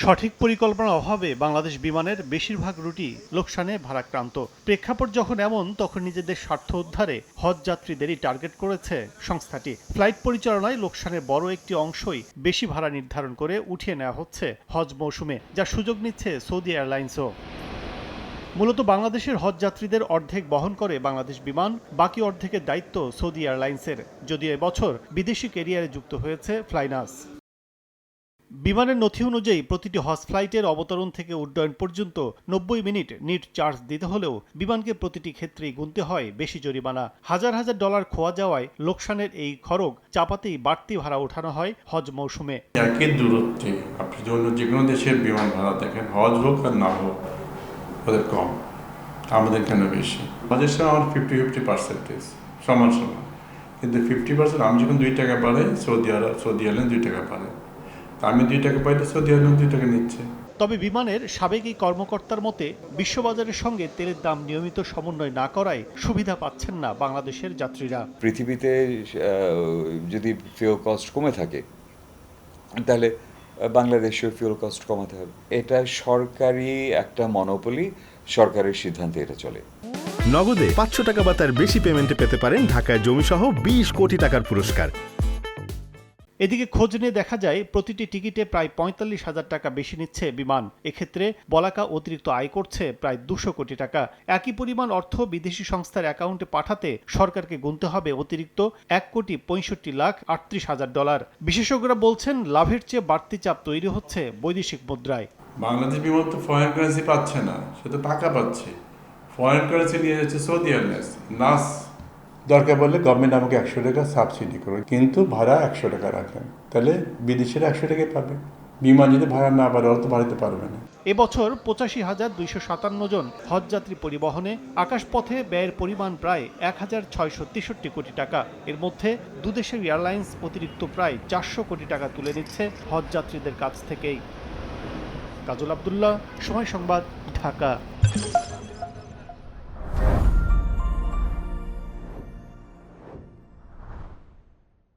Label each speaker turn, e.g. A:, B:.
A: সঠিক পরিকল্পনার অভাবে বাংলাদেশ বিমানের বেশিরভাগ রুটই লোকসানে ভারাক্রান্ত। প্রেক্ষাপট যখন এমন, তখন নিজেদের স্বার্থ উদ্ধারে হজ যাত্রীদেরই টার্গেট করেছে সংস্থাটি। ফ্লাইট পরিচালনায় লোকসানের বড় একটি অংশই বেশি ভাড়া নির্ধারণ করে উঠিয়ে নেওয়া হচ্ছে হজ মৌসুমে, যা সুযোগ নিচ্ছে সৌদি এয়ারলাইন্সও। মূলত বাংলাদেশের হজ যাত্রীদের অর্ধেক বহন করে বাংলাদেশ বিমান, বাকি অর্ধেকের দায়িত্ব সৌদি এয়ারলাইন্সের। যদিও এবছর বিদেশি কেরিয়ারে যুক্ত হয়েছে ফ্লাইনাস বিমানের নথি অনুযায়ী প্রতিটি হজ ফ্লাইটের অবতরণ থেকে উড্ডয়ন পর্যন্ত নব্বই মিনিট নিট চার্জ দিতে হলেও বিমানকে প্রতিটি ক্ষেত্রেই গুনতে হয় বেশি জরিমানা। হাজার হাজার ডলার খোয়া যাওয়ায় লোকসানের এই খরচ চাপাতেই বাড়তি ভাড়া ওঠানো হয় হজ মৌসুমে।
B: একই দূরত্বে, আপনি অন্য যে কোনো দেশের বিমান ভাড়া দেখেন, হজ হোক আর না হোক, ওদের কম, আমাদের কেন বেশি? হজের সময় আমার ফিফটি ফিফটি পার্সেন্টেজ সমান সমান। কিন্তু ফিফটি পার্সেন্ট আমি যখন দুই টাকা পারে সৌদি আরব সৌদি আরব দুই টাকা তা আমি দুই টাকা পাইলে সৌদি আরব দুই টাকা নিচ্ছে।
A: তবে বিমানের সাবেক এই কর্মকর্তার মতে বিশ্ববাজারের সঙ্গে তেলের দাম নিয়মিত সমন্বয় না করায় সুবিধা পাচ্ছেন না বাংলাদেশের যাত্রীরা।
C: পৃথিবীতে যদি ফিউল কস্ট কমে থাকে তাহলে বাংলাদেশেও ফিউল কস্ট কমাতে হবে। এটা সরকারি একটা মনোপলি সরকারের সিদ্ধান্তে এটা চলে।
D: নগদে পাঁচশো টাকা বা তার বেশি পেমেন্টে পেতে পারেন ঢাকায় জমিসহ বিশ কোটি টাকার পুরস্কার।
A: এদিকে খোঁজ নিয়ে দেখা যায়, প্রতিটি টিকিটে প্রায় পঁয়তাল্লিশ হাজার টাকা বেশি নিচ্ছে বিমান। এক্ষেত্রে বলাকা অতিরিক্ত আয় করছে প্রায় দুশো কোটি টাকা। একই পরিমাণ অর্থ বিদেশি সংস্থার অ্যাকাউন্টে পাঠাতে সরকারকে গুনতে হবে অতিরিক্ত এক কোটি পঁয়ষট্টি লাখ আটত্রিশ হাজার ডলার। বিশেষজ্ঞরা বলছেন, লাভের চেয়ে বাড়তি চাপ তৈরি হচ্ছে বৈদেশিক মুদ্রায়।
B: বাংলাদেশ বিমান তো ফরেন কারেন্সি পাচ্ছে না, সে তো টাকা পাচ্ছে। ফরেন কারেন্সি নিয়ে যাচ্ছে সৌদি এয়ারলাইন্স নাস। দরকার বললে গভর্নমেন্ট আমাকে একশো টাকা সাবসিডি করবে কিন্তু ভাড়া একশো টাকা রাখেন। তাহলে বিদেশিরা একশো টাকাই পাবে। বিমান যদি ভাড়া না বাড়ে, ওরা তো বাড়িতে পারবে না।
A: এবছর পঁচাশি হাজার দুইশো সাতান্ন জন হজযাত্রী পরিবহনে আকাশপথে ব্যয়ের পরিমাণ প্রায় এক হাজার ছয়শো তেষট্টি কোটি টাকা। এর মধ্যে দুদেশের এয়ারলাইন্স অতিরিক্ত প্রায় চারশো কোটি টাকা তুলে নিচ্ছে হজযাত্রীদের কাছ থেকেই। কাজল আবদুল্লাহ, সময় সংবাদ, ঢাকা।